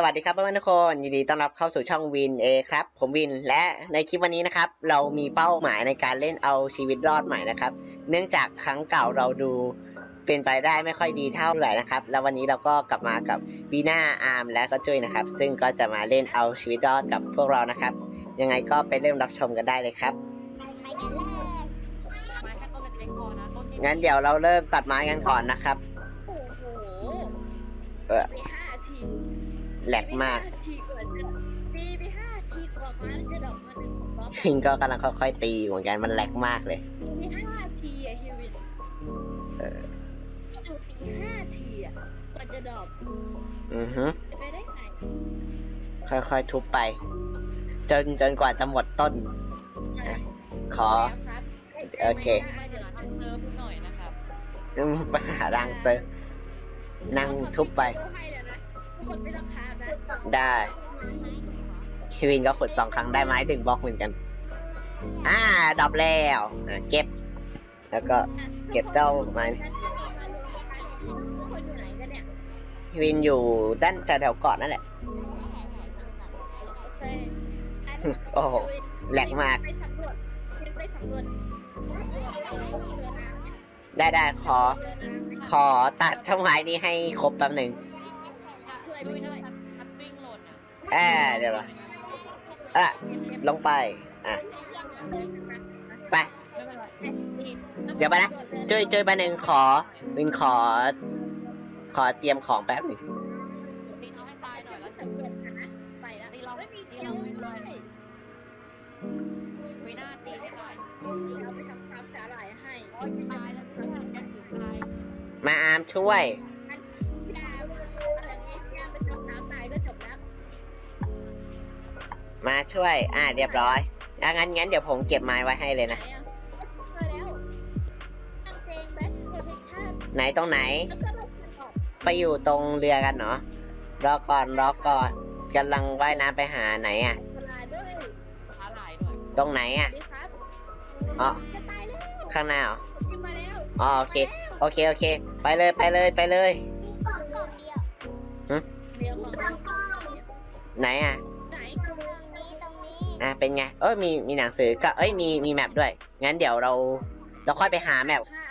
สวัสดีครับเพื่อนๆทุกคนยินดีต้อนรับเข้าสู่ช่องวินเอครับ ผมวินและในคลิปวันนี้นะครับ เรามีเป้าหมายในการเล่นเอาชีวิตรอดใหม่นะครับ เนื่องจากครั้งเก่าเราดูเป็นไปได้ไม่ค่อยดีเท่าไหร่นะครับ แล้ววันนี้เราก็กลับมากับบีน่าอาร์มและก็จุ้ยนะครับ ซึ่งก็จะมาเล่นเอาชีวิตรอดกับพวกเรานะครับ ยังไงก็ไปเริ่มรับชมกันได้เลยครับไม้แค่ต้นเล็กๆพอนะต้นที่งั้นเดี๋ยวเราเริ่มตัดไม้กันก่อนนะครับโอ้โหเออไปห้าที แหลกมาก ทีกว่าจะตีไปห้าทีกว่ามันจะดอกมาหนึ่งบล็อกพิงก็กำลังค่อยๆตีอยู่เหมือนกันมันแหลกมากเลย ตีไปห้าทีอะเฮวินเออดูตีห้าทีอะกว่าจะดอกอือฮึจะไปได้ไหนค่อยๆทุบไป จนจนกว่าจะหมดต้น ขอแล้วครับโอเคมาเดี๋ยวทางเซิร์ฟหน่อยนะครับอืมไปหารังเตอร์นั่งทุบไป ให้แล้วนะทุ กคนไม่ต้องคาบนะได้เควินก็ขุดสองครั้งได้ไม้ดึงบล็อกเหมือนกัน อ่าดรอปแล้วอ่าเก็บ แล้วก็เก็บเจ้าไม้ทุกคนอยู่ไหนกันเนี่ยเควินอยู่ด้านแถวๆเกาะนั่นแหละโอเคโอ้โหแหลกมาก ไปสำรวจไปสำรวจเรือน้ำเนี่ยได้ได้ขอเรือน้ำขอตัดช่องไม้นี้ให้ครบแป๊บหนึ่ง ช่วยด้วยด้วยทับวิ่งหล่นอะแอ่เดี๋ยวเหรออะลงไปอะไปไม่เป็นไรเดี๋ยวไปนะช่วยช่วยแป๊บหนึ่งขอวินขอ ขอเตรียมของแป๊บหนึ่งตีน้องให้ตายหน่อยแล้วสำรวจกันนะไปแล้วตีเราไม่มีตีเกียเราวไม่เลเลยยวินาตีให้ตายเราไปทำความสาหร่ายให้โอ๊ยตายแล้วพี่จะจะถึงตายมาอาร์มช่วย มาช่วย อ่าเรียบร้อยอะงั้นงั้นเดี๋ยวผมเก็บไม้ไว้ให้เลยไหนนะอะเจอแล้วทำเพลง best protection ไหนตรงไหน แล้วก็ลงมันออกไปอยู่ตรงเรือกันเนาะรอก่อนรอก่อนกำลังว่ายน้ำไปหาไหนอะเวลาด้วยท้าลายด้วยตรงไหนสวัอะสดีครับอ๋อจะตายแล้วข้างหน้าเหรอขึ้นมาแล้วอ๋อโอเค โอเคโอเค ไปเลยไปเลยไปเลย มีกล่องกล่องเดียวฮะ เดียวกล่องเดียวกล่องเดียวไหนอะ อะเป็นไง เอ้ยมีมีหนังสือก็เอ้ยมีมีแมปด้วย งั้นเดี๋ยวเราเราค่อยไปหาแมปผ้า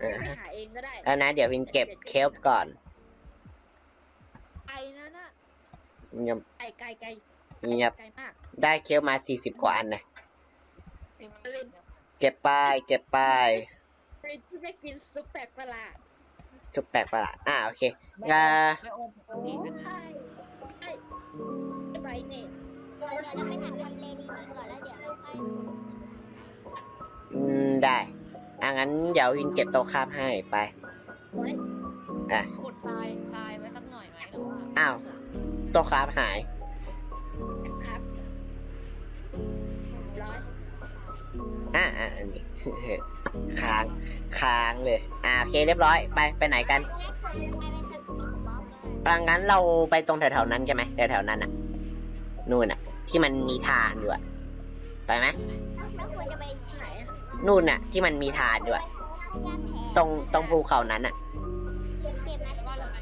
เออไปหาเองก็ได้แล้วนะเดี๋ยววินเก็บเคลฟก่อนไอ้นั่นน่ะยังไก่ไก่ไก่เงียบไก่มากได้เคลฟมาสี่สิบกว่าอันนะตีมันเล่นเก็บไปเก็บไปเป็นที่ได้กินซุปแปลกประหลาดชุบแปลกประหลาดอ่าโอเคอ่า ไม่โอนปกตินะใช่ใช่ไอ้ใบเนี่ย เดี๋ยวเราไปหาทำเลดีๆก่อนแล้วเดี๋ยวเราค่อยอืมได้อะงั้นเดี๋ยววินเก็บโต๊ะข้ามให้ไปโอ้ยอะขุดทรายทรายไว้สักหน่อยไหมหรือว่าอ้าว โต๊ะข้ามหาย ครับร้อยอ่าอ่าอันนี้ ค้างค้างเลย อ่าโอเคเรียบร้อยไปไปไหนกันแรกคนไปเป็นสปินบล็อกเลย อ่างั้นเราไปตรงแถวๆนั้นใช่ไหมแถวๆนั้นอะนู่นอะ ที่มันมีทานอยู่อะไปไหมแล้วควรจะไปที่ไหนอะนู่นอะ ที่มันมีทานอยู่อะตรงตรงภูเขานั้นอะเก็บเก็บนะว่าเราไป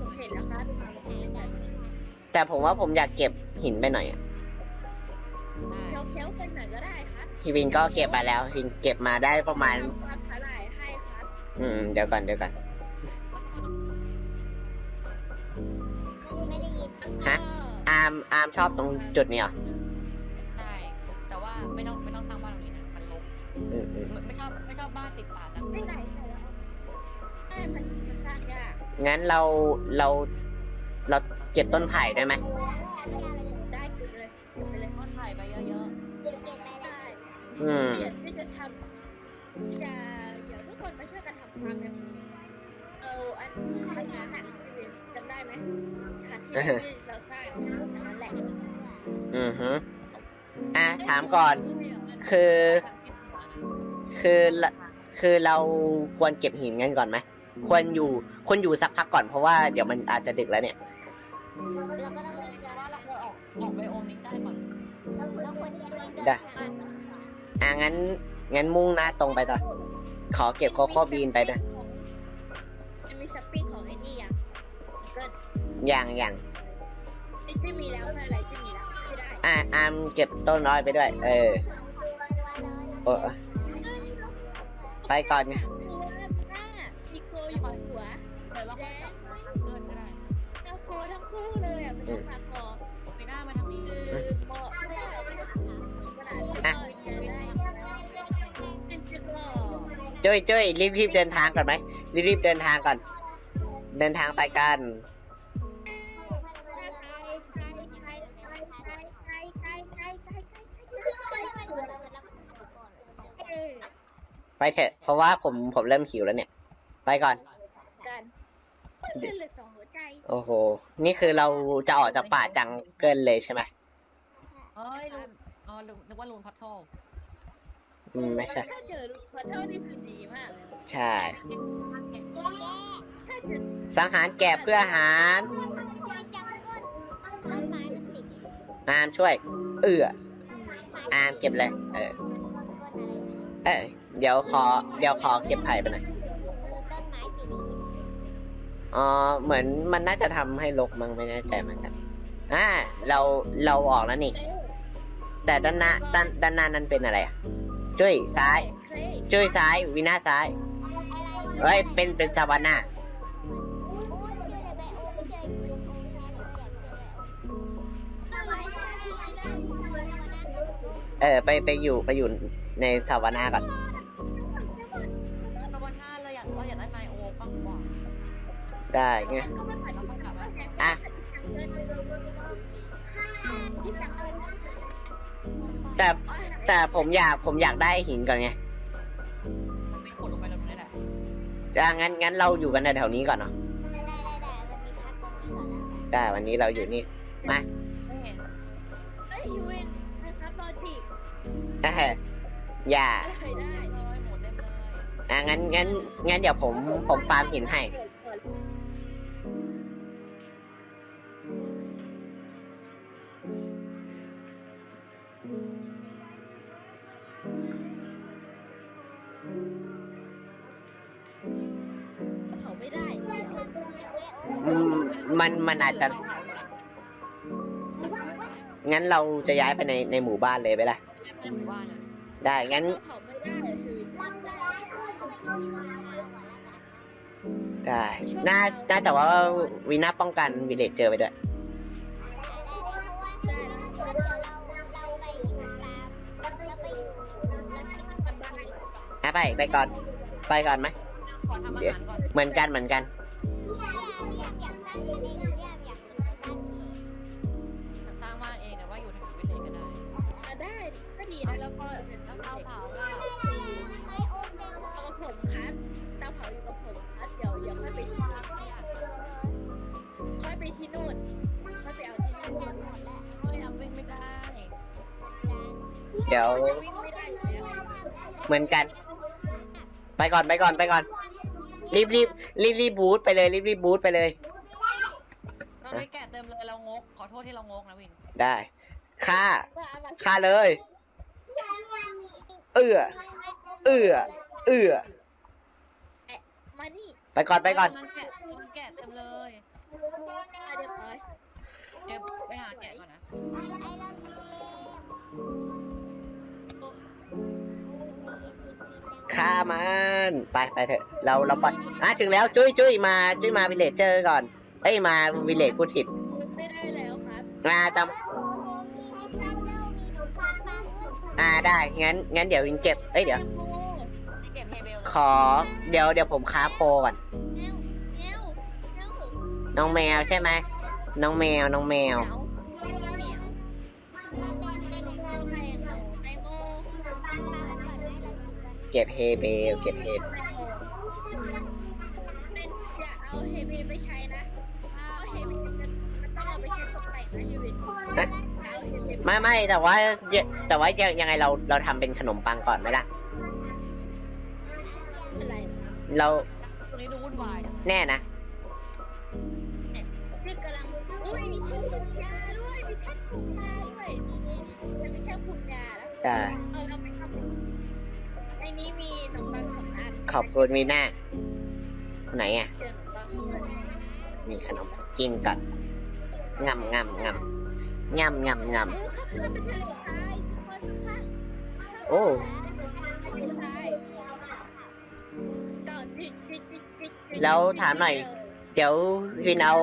ผมเห็นแล้วครับแต่ผมว่าผมอยากเก็บหินไปหน่อยอะเคี้ยวเคี้ยวๆกันหน่อยก็ได้ครับพี่วินก็เก็บมาแล้ววินเก็บมาได้ประมาณ ทำความสาหร่ายให้ครับอืมเดี๋ยวก่อนเดี๋ยวก่อน ไม่ได้ยินฮะอาร์มอาร์มชอบตรงจุดนี้เหรอใช่ แต่ว่าไม่ต้องไม่ต้องสร้างบ้านตรงนี้นะมันลกอืมอืมไม่ไม่ชอบไม่ชอบบ้านติดป่าจังไม่ไหนใส่แล้วใช่มันมันสร้างยากงั้นเราเราเราเก็บต้นไผ่ได้ไหมได้เก็บเลยเก็บไปเลยก็ถ่ายไปเยอะเก็บเก็บไปได้ได้อืมเดี๋ยวที่จะทำที่จะเดี๋ยวทุกคนมาช่วยกันทำความกันเอาอันอันนั้นน่ะจำ ได้ไหมค่ะที่ที่เราสร้างอันนั้นแหละอือฮึอะถามก่อน คือ คือละคือเราควรเก็บหินกันก่อนไหมควรอยู่ควรอยู่สักพักก่อนเพราะว่าเดี๋ยวมันอาจจะดึกแล้วเนี่ยเราก็ต้องเล่นๆแต่ว่าเราควรออกออกไปโอมนี้ได้ก่อนเราเราควรจะเล่นได้อะงั้นงั้นมุ่งหน้าตรงไปต่อขอเก็บโคโค่บีนไปนะมันมีสปีดขอ อ้นี่อะก็อย่างอย่างไอ้ที่มีแล้วไม่อะไรที่มีแล้วไม่ได้อะอามเก็บต้นน้อยไปด้วย เออโอ้ไปก่อนไงตัวหน้ามีโกอยู่บนหัวเดี๋ยวเราค่อยกลับมาทางเกินก็ได้แล้วโกทั้งคู่เลยอะเป็นต้องมาคอไปหน้ามาทางนี้คือเหมาะขนาดขนาดที่ก็ไม่ได้เป็นจุดหล่อจุ้ยจุ้ยรีบรีบเดินทางก่อนไหมรีบรีบเดินทางก่อน เดินทางไปกัน เถอะเพราะว่าผมผมเริ่มหิวแล้วเนี่ย ไปก่อน กันเล่นเลยสองหัวใจโอ้โห นี่คือเราจะออกจากป่าจังเกินเลยใช่ไหมเอ้ยลุนอ๋อลุนนึกว่าลุนพัทโทอืมไม่ใช่ ถ้าเจอลูกขอโทษนี่คือดีมากเลยใช่ ถ้าเจอสังหารแกะเพื่ออาหารต้นไม้มันติดอามช่วย เอืออามเก็บเลย เออ เออ เดี๋ยวขอ เดี๋ยวขอเก็บไผ่ไปหน่อยต้นไม้ติดอ๋อเหมือนมันน่าจะทำให้ลกมั้งไม่แน่ใจเหมือนกันอ่าเราเราออกแล้วนี่ แต่ด้านหน้าด้านด้านหน้านั้นเป็นอะไรอะจุ้ยซ้ายจุ้ยซ้ายวินาซ้ายเฮ้ยเป็นเป็นซาวาน่าเออไปไปอยู่ไปอยู่ในซาวาน่าก่อน ได้ไงอะแต่แต่ผมอยากผมอยากได้หินก่อนไงไม่ขุดลงไปตรงนี้แหละจะงั้นงั้นเราอยู่กันแถวๆนี้ก่อนเนาะได้วันนี้เราอยู่นี่มาเอ้ยเอ้ยยูเอ็นนะครับลอจิกเอออย่าอะไรได้ร้อยหมูเต็มเลยอะงั้นงั้นงั้นเดี๋ยวผมผมฟาร์มหินให้ มมันมันอาจจะ งั้นเราจะย้ายไปในในหมู่บ้านเลยไปละเป็นหมู่บ้านเลยได้ งั้นเผาไม่ได้คือได้ น่า น่าแต่ว่าวีน่าป้องกันวิเลจเจอไปด้วยอะไป ไปก่อน ไปก่อนไหมขอทำอาหารก่อน เหมือนกันเหมือนกัน สร้างบ้านเองแต่ว่าอยู่ในวิลเลจก็ได้อะได้ก็ดีนะแล้วก็แล้วเตาเผาล่ะเอากับผมครับเตาเผาอยู่กับผมครับเดี๋ยวเดี๋ยวค่อยไปที่นู่นค่อยไปที่นู่นค่อยไปเอาที่นู่นเฮ้ยทำวิ่งไม่ได้เดี๋ยววิ่งไม่ได้อยู่แล้วเหมือนกัน ไปก่อนไปก่อนไปก่อน รีบรีบรีบรีบบูทไปเลยรีบรีบบูทไปเลย ได้ฆ่าว่าเอามาฆ่าเลย เอื้อเอื้อเอื้อมานี่ไปก่อนไปก่อนมันแกะมันแกะเต็มเลยอะเดี๋ยวขอเดี๋ยวไปหาแกะก่อนนะฆ่ามันไปไปเถอะ เราเราไปอะถึงแล้วจุ้ยจุ้ยมาจุ้ยมาวิเลจเจอร์ก่อนเอ้ยมาวิเลจกูถิดไม่ได้แล้วครับมาจำ อ่าได้งั้นงั้นเดี๋ยววินเก็บเอ้ยเดี๋ยว เก็บเฮเบลเลยขอเดี๋ยวเดี๋ยวผมค้าโคก่อนแง้วแง้วแง้วน้องแมวใช่ไหมน้องแมวน้องแมวเหนียวเหนียวในโมในโมในโมเก็บเฮเบลเก็บเฮเป็นอย่าเอาเฮมีไปใช้นะเอาเฮมีมันต้องเอาไปใช้ตกแต่งนะชีวิตเอาเฮมี ไม่ไม่แต่ว่าแต่ว่ายังยังไงเราเราทำเป็นขนมปังก่อนไหมล่ะ อะไรเราตรงนี้ดูวุ่นวายจังเลยแน่นะนี่กำลังอุ้ยมีแท่งปรุงยาด้วยมีแท่งปรุงยาด้วยนี่นี่นี่มีแท่งปรุงยาแล้วจะเออเราไปทำในนี้มีขนมปังสองอันขอบคุณวีน่าไหนอะเจอขนมปังมีขนมกินก่อนเงำงำงำ งำงำงำโอ้ข้างๆเป็นทะเลทรายทุกคนข้างายจอดจิ๊ดจิ๊ดจิ๊ดจิ๊ดจิ๊ดแล้วถามหน่อย เดี๋ยววินเอา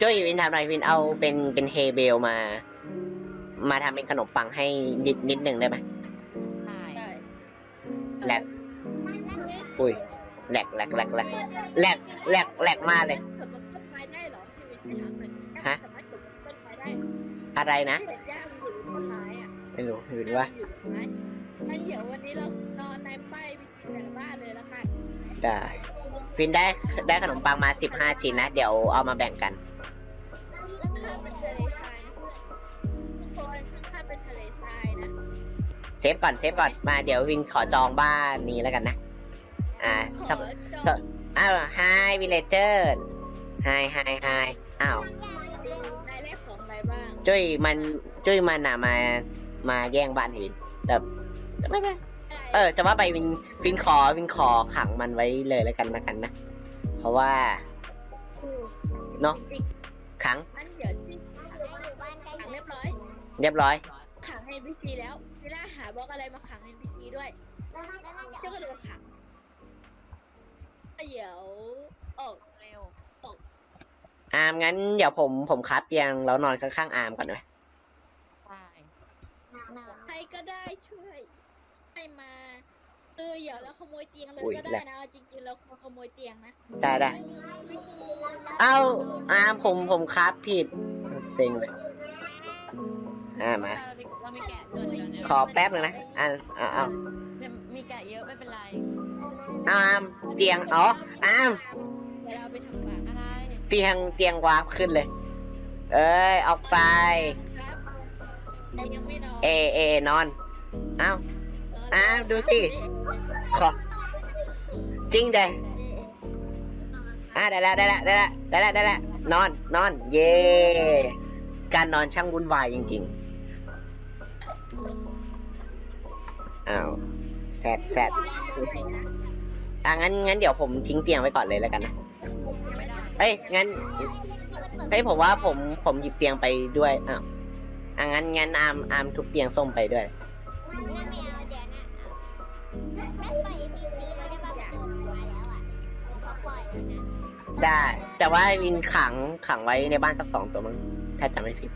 จ้ยวินถามหน่อยวินเอาเป็นเป็นเฮเบลมา มาทำเป็นขนมปังให้นิดนิดหนึ่งได้ไหมแหลกอุ้ยแหลกแหลกแหลกแหลกแหลกแหลกแหลกมากเลย อะไรนะที่เห็นหญ้ามันอยู่บนต้นไม้อะไม่รู้วินว่า อยู่บนไม้งั้นเดี๋ยววันนี้เรานอนในป้ายวิชิตแต่ละบ้านเลยละกันได้วินได้ได้ขนมปังมาสิบห้าชิ้นนะ เดี๋ยวเอามาแบ่งกันข้างๆเป็นทะเลทรายนะทุกคนข้างๆเป็นทะเลทรายนะเซฟก่อนเซฟก่อนมาเดี๋ยววินขอจองบ้านนี้แล้วกันนะ อ่าขอถ้าจอง อ้าว hi villager hi hi hi อ้าวร จุ้ยมันจุ้ยมันอะมา มาแย่งบ้านให้วินแต่แต่ไม่เป็นไรเออจะว่าไปวินวินขอวินขอขังมันไว้เลยแล้วกันนะกันนะ เพราะว่าเนอะจริงขังๆงั้นเดี๋ยวที่ขังเรียบร้อย เรียบร้อย ขัง NPC แล้วเวลาหาบล็อกอะไรมาขัง NPC ด้วยเจ้าก็โดนขังเดี๋ยวออกเร็ว อาร์มงั้นเดี๋ยวผมผมคับเตียงแล้วนอนข้างๆอาร์มก่อนไหมใช่ใครก็ได้ช่วยให้มาเออเดี๋ยวเราขโมยเตียงเลยอุ๊ยก็แหได้ละนะเอาจริงๆเราขโมยเตียงนะได้ได้เอ้าอาร์มผมผมคับผิดเซ็งเลยอ่ามา เรามีแกะด้วยเดี๋ยวเนี่ยขอแป๊บนึงนะอ่าอ่าเอามีแกะเยอะไม่เป็นไร อาร์มเตียงอ๋ออาร์มเดี๋ยวเราไปทำฟาร์มอะไร เตียงเตียงวาร์ปขึ้นเลย เอ้ยออกไปครับแต่ยังไม่นอนเอเอนอน เอ้าอะดูสิ ขอ จริงเด้อะได้แล้วได้แล้วได้แล้วได้แล้วได้แล้วนอนนอน เย่การนอนช่างวุ่นวายจริงๆอ้าวแซดแซดอะงั้นงั้นเดี๋ยวผมทิ้งเตียงไว้ก่อนเลยแล้วกันนะไม่ได้ เอ้ยงั้นเฮ้ยผมว่าผมผมหยิบเตียงไปด้วยอ้าวอะงั้นงั้นอาร์มอาร์มทุบเตียงส้มไปด้วย ได้ แต่ว่าวินขังขังไว้ในบ้านสักสองตัวมั้งถ้าจำไม่ผิด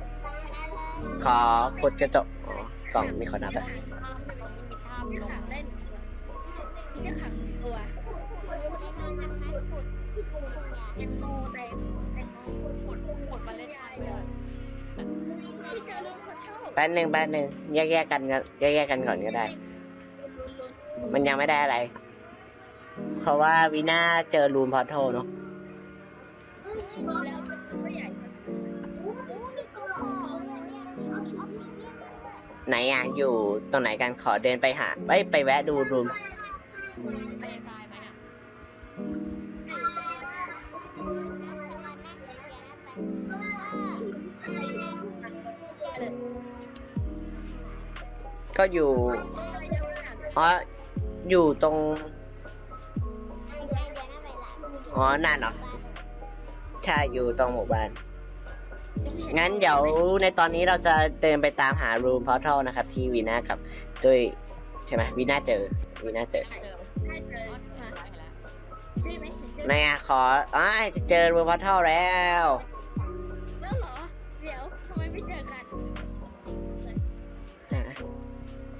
ขอกดกระจกอ๋อกล่องมีคนนับอะ ขังได้หนึ่งตัวนี่จะขัง แตงโมแตงแตงโมขุดขุดขวดมาเล่นได้เลยพี่เจอลุงคนเท่าแป๊บหนึ่งแป๊บหนึ่งแยกแยกกันกันแยกแยกกันก่อนก็ได้ มันยังไม่ได้อะไร เพราะว่าวีน่าเจอรูนพอร์ทเนาะแล้วเป็นตัวใหญ่ไหนอะอยู่ตรงไหนกันขอเดินไปหาไปไปแวะดูรูนไม่ได้ตา ก็อยู่อ๋ออยู่ตรงอ๋อนั่นเหรอใช่อยู่ตรงหมู่บ้าน งั้นเดี๋ยวในตอนนี้เราจะเดินไปตามหารูมพอร์ทัลนะครับ ที่วีน่ากับจุ้ยใช่ไหมวีน่าเจอวีน่าเจอเจอใช่เจอว่าเจอมาไว้แล้วใช่ไหมเห็นเจอไหนอะขออ๋อจะเจอรูมพอร์ทัลแล้วแล้วเหรอเดี๋ยวทำไมไม่เจอกันอะ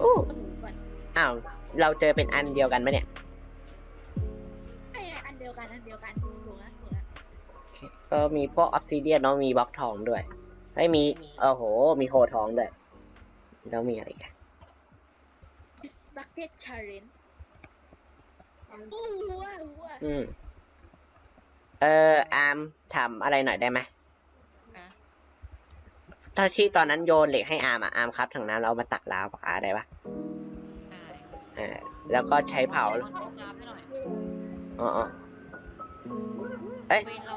อู้ต้องหมุนก่อนอ้าวเราเจอเป็นอันเดียวกันไหมเนี่ย ไอ้อันเดียวกันอันเดียวกันถูกแล้วถูกแล้วก็มีพวกออฟซิเดียนเนาะมีบล็อกทองด้วยไอ้ยมีโอ้โห มีโฮทองด้วยแล้วมีอะไรอีกันบักเก็ตชาเลนโอ้หัวหัวอืมเอออาร์มถามอะไรหน่อยได้ไหมนะ ถ้าที่ตอนนั้นโยนเหล็กให้อาร์มอะอาร์มครับถังน้ำเราเอามาตักลาวปากอาได้ปะได้อ่าแล้วก็ใช้เผาอน้ำให้หน่อยอ๋ออ๋อเอ้ยเวนเรา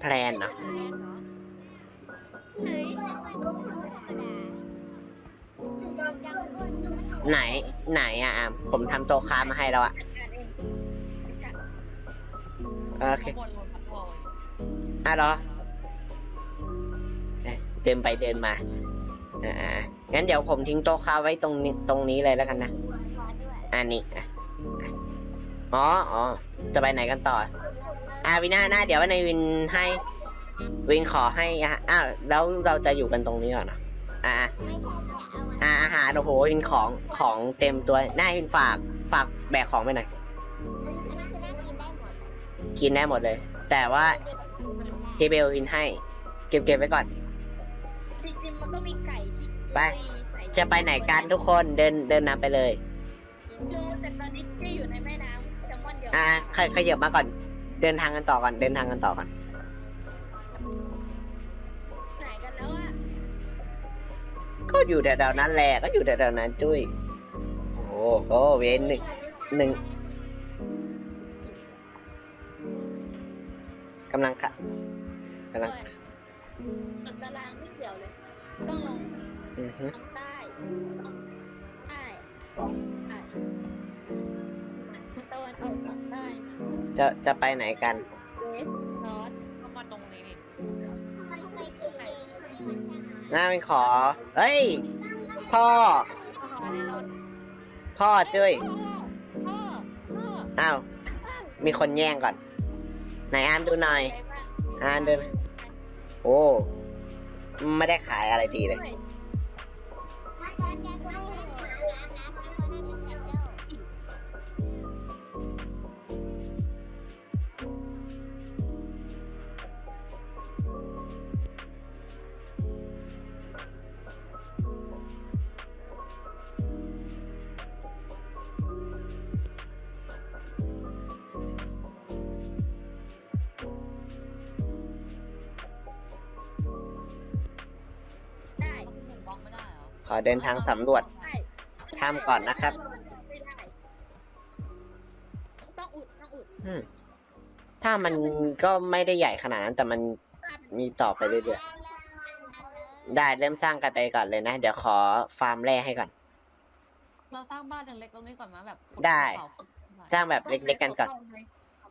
แพลนเนาะแพ้เนาะเฮ้ยไหนไหนอะอาร์มผมทำโต๊ะค้ามาให้แล้วอะจัดการเองจัดโอเคข้างบนลงพัดบอยอะเหรอ เดินไปเดินมา อ่า งั้นเดี๋ยวผมทิ้งโต๊ะค้าไว้ตรงนี้ตรงนี้เลยแล้วกันนะ อันนี้อะอ๋ออ๋อ จะไปไหนกันต่อ อ่าวินาหน้า เดี๋ยววันในวินให้ วินขอให้อะอ้าวแล้วเราจะอยู่กันตรงนี้ก่อนเนอะอ่าอ่าอาหารโอ้โหวินของของเต็มตัวหน้าวินฝากฝากแบกของไปหน่อยกินได้หมดเลย แต่ว่าทีเบลวินให้ เก็บเก็บไว้ก่อน ก็มีไก่ที่ไป ใส่จะไปไหนกันทุกคนเดินเดินนำไปเลย ดูแต่ตอนนี้ที่อยู่ในแม่น้ำแซลมอนเดียวอ่าขยขยับมาก่อนเดินทางกันต่อก่อนเดินทางกันต่อก่อนไหนกันแล้วอะก็อยู่แถวๆนั้นแหละก็อยู่แถวๆนั้นจุ้ยโอ้โหเวนหนึ่งหนึ่งกำลังค่ะกำลังตัดตารางไม่เกี่เต้องลงอือฮึทางใต้ใต้ใต้ตะวันออกเฉียงใต้จะจะไปไหนกัน เวสนอร์ทเข้ามาตรงนี้นี่ทำไมทำไมกินเองนี่มันแค่นั้นหน้าเป็นขอ เฮ้ย พ่อขอแล้วพ่อจุ้ย พ่อพ่ออ้าว มีคนแย่งก่อน ไหนอามดูหน่อย อ่านเดิน โอ้ ไม่ได้ขายอะไรดีเลย อเดินทางสำรวจได้ำก่อนนะครับไม่ได้ต้องอุดต้องอุดอืมถ้ามันก็ไม่ได้ใหญ่ขนาดนั้น แต่มันมีต่อไปเรื่อยๆได้เริ่มสร้างกันไปก่อนเลยนะ เดี๋ยวขอฟาร์มแร่ให้ก่อน เราสร้างบ้านเล็กตรงนี้ก่อนมาแบบได้ สร้างแบบเล็กๆกันก่อน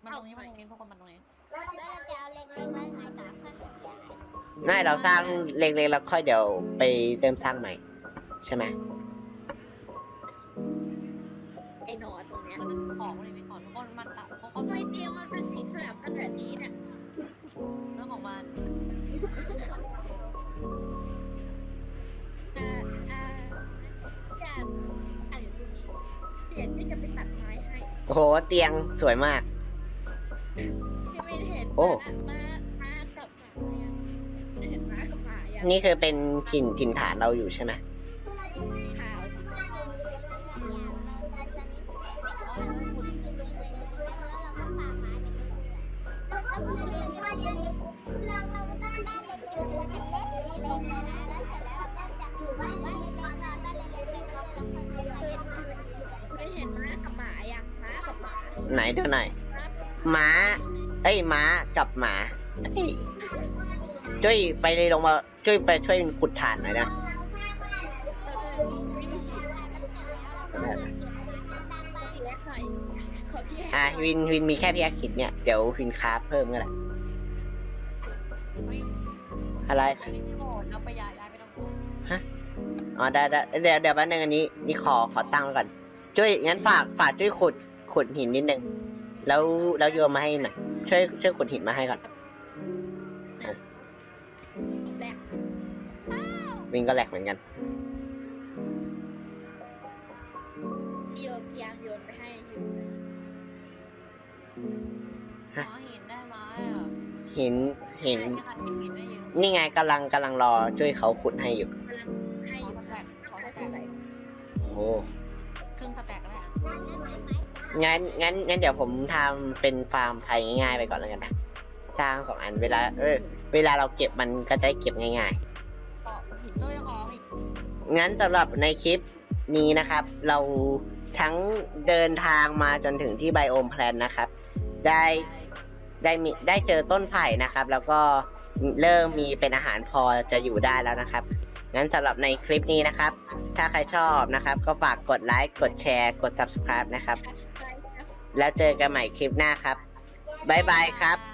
มันตรงนี้มันตรงนี้ทุกคนมันตรงนี้แล้วเราจะเอาเล็กๆไว้ไงต่อค่อยเปลี่ยน น่ายเราสร้างเล็กๆแล้วค่อยเดี๋ยวไปเริ่มสร้างใหม่ ใช่ไหมไอ้หนอนตรงเนี้ยเราจะของมันในนี้ก่อนทุกคนมันตัดเขาทำไมเตียงมันเป็นสีสลับกันแบบนี้เนี่ยเรื่องของมันอ่าอ่าจะอ่านอยู่ตรงนี้เดี๋ยวที่จะไปตัดไม้ให้โอ้โหเตียงสวยมากที่ไม่เห็นโอ้ม้าม้ากับหมายังไม่เห็นม้ากับหมายังนี่คือเป็นถิ่นถิ่นฐานเราอยู่ใช่ไหม กับหมาไหนดูหน่อยม้า เอ้ยม้ากับหมาเอ้ยจุ้ยไปเลยลงมาจุ้ยไปช่วยขุดฐานหน่อยนะ ขอพี่อะวินวินมีแค่พี่อาคิดเนี่ยเดี๋ยววินคราฟเพิ่มก็ได้เฮ้ยอะไร อันนี้ไม่หมดเราปย้ายย้ายไปตรงนู้นอ๋อได้ได้เดี๋ยวเดี๋ยวแป๊บนึงอันนี้ นี่ขอขอตั้งไว้ก่อนจุ้ยงั้นฝากฝากจุ้ยขุด ขุดหินนิดนึง แล้วแล้วโยนมาให้หน่อยช่วยช่วยขุดหินมาให้ก่อนแหลกวินก็แหลกเหมือนกันโยนพยายามโยนไปให้อยู่ฮะอ๋อหินได้ไหมอะหินหินได้ค่ะหินได้เยอะนี่ไงกำลังกำลังรอจุ้ยเขาขุดให้อยู่กำลังให้ขออยู่สแต็กขอสให้แต็เท่ากไหร่โอ้ครึ่งสแต็กก็ได้อะ งั้นงั้นงั้นเดี๋ยวผมทำเป็นฟาร์มไผ่ง่ายๆไปก่อนแล้วกันนะ สร้างสองอันเวลาเออเวลาเราเก็บมันก็จะได้เก็บง่ายขอหินด้วยขออีกๆ งั้นสำหรับในคลิปนี้นะครับ เราทั้งเดินทางมาจนถึงที่ไบโอมแพลนนะครับ ได้ได้มีได้เจอต้นไผ่นะครับ แล้วก็เริ่มมีเป็นอาหารพอจะอยู่ได้แล้วนะครับ งั้นสำหรับในคลิปนี้นะครับ ถ้าใครชอบนะครับ ก็ฝากกดไลค์กดแชร์กด subscribe นะครับ subscribe ครับ แล้วเจอกันใหม่คลิปหน้าครับ บ๊ายบายครับบ